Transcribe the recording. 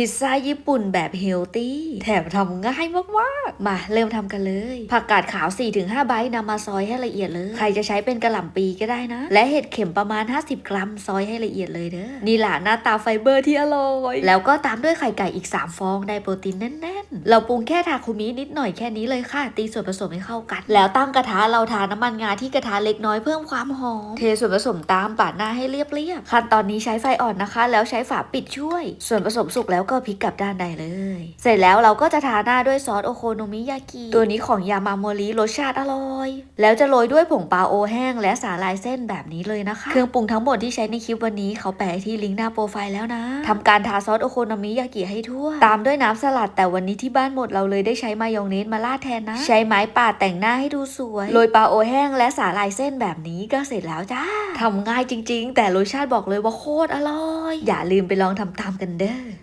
พิซซ่าญี่ปุ่นแบบเฮลตี้ แถมทำง่ายมากๆ มาเริ่มทำกันเลย ผักกาดขาว 4-5 ใบนำมาซอยให้ละเอียดเลย ใครจะใช้เป็นกระหล่ำปีก็ได้นะ และเห็ดเข็มประมาณ 50 กรัม ซอยให้ละเอียดเลยเด้อนี่แหละหน้าตาไฟเบอร์ที่อร่อย แล้วก็ตามด้วยไข่ไก่อีก 3 ฟองได้โปรตีนแน่นๆ เราปรุงแค่ทาคุมินิดหน่อยแค่นี้เลยค่ะ ตีส่วนผสมให้เข้ากัน แล้วตั้งกระทะเราทาน้ำมันงาที่กระทะเล็กน้อยเพิ่มความหอม เทส่วนผสมตามปาดหน้าให้เรียบๆขั้นตอนนี้ใช้ไฟอ่อนนะคะ แล้วใช้ฝาปิดช่วย ส่วนผสมสุกแล้วก็พลิกกลับด้านใดเลย เสร็จแล้วเราก็จะทาหน้าด้วยซอสโอโคโนมิยากิตัวนี้ของยามาโมริรสชาติอร่อย แล้วจะโรยด้วยผงปาโอแห้ง และสาลายเส้นแบบนี้เลยนะคะ เครื่องปรุงทั้งหมดที่ใช้ในคลิปวันนี้เขาแปะที่ลิงก์หน้าโปรไฟล์แล้วนะทำการทาซอสโอโคโนมิยากิให้ทั่ว ตามด้วยน้ำสลัดแต่วันนี้ที่บ้านหมดเราเลยได้ใช้มายองเนสมาราดแทนนะ ใช้ไม้ปาดแต่งหน้าให้ดูสวยโรยปลาโอแห้งและสาลายเส้นแบบนี้ก็เสร็จแล้วจ้าทำง่ายจริง ๆ แต่รสชาติบอกเลยว่าโคตรอร่อย อย่าลืมไปลองทำตามกันเด้อ